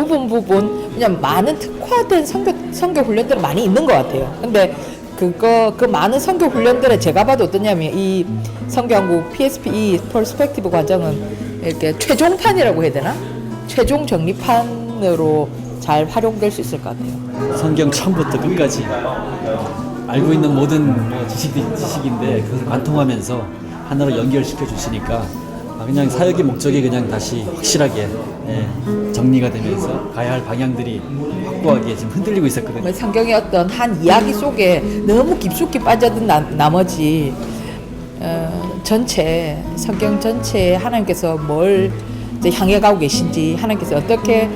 부분 부분 그냥 많은 특화된 선교 선교 훈련들은 많이 있는 것 같아요. 근데 그거 그 많은 선교 훈련들에 제가 봐도 어떠냐면 이 성경국 PSP 이 퍼스펙티브 과정은 이렇게 최종판이라고 해야 되나? 최종 정리판으로 잘 활용될 수 있을 것 같아요. 성경 처음부터 끝까지 알고 있는 모든 뭐 지식이, 지식인데 그것을 관통하면서 하나로 연결시켜 주시니까 아, 그냥 사역의 목적이 그냥 다시 확실하게 예, 정리가 되면서 가야 할 방향들이 확고하게 지금 흔들리고 있었거든요. 뭐 성경의 어떤 한 이야기 속에 너무 깊숙이 빠져든 나, 나머지 어, 전체 성경 전체에 하나님께서 뭘 향해 가고 계신지 하나님께서 어떻게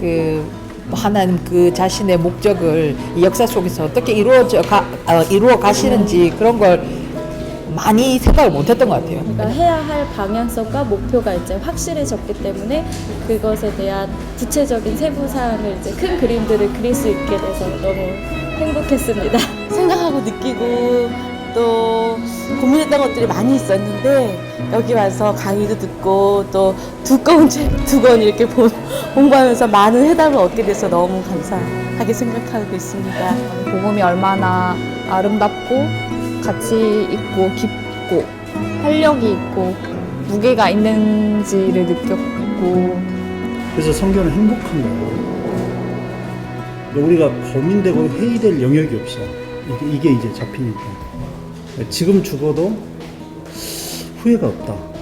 그 하나님 그 자신의 목적을 이 역사 속에서 어떻게 이루어져 가, 어, 이루어 가시는지 그런 걸 많이 생각을 못했던 것 같아요. 그러니까 해야 할 방향성과 목표가 이제 확실해졌기 때문에 그것에 대한 구체적인 세부 사항을 이제 큰 그림들을 그릴 수 있게 돼서 너무 행복했습니다. 생각하고 느끼고 또 고민했던 것들이 많이 있었는데 여기 와서 강의도 듣고 또 두꺼운 책 두 권 이렇게 보- 공부하면서 많은 해답을 얻게 돼서 너무 감사하게 생각하고 있습니다. 복음이 얼마나 아름답고 가치 있고 깊고 활력이 있고 무게가 있는지를 느꼈고 그래서 성경은 행복한 거예요. 우리가 고민되고 회의될 영역이 없어. 이게 이제 잡히니까. 지금 죽어도 후회가 없다.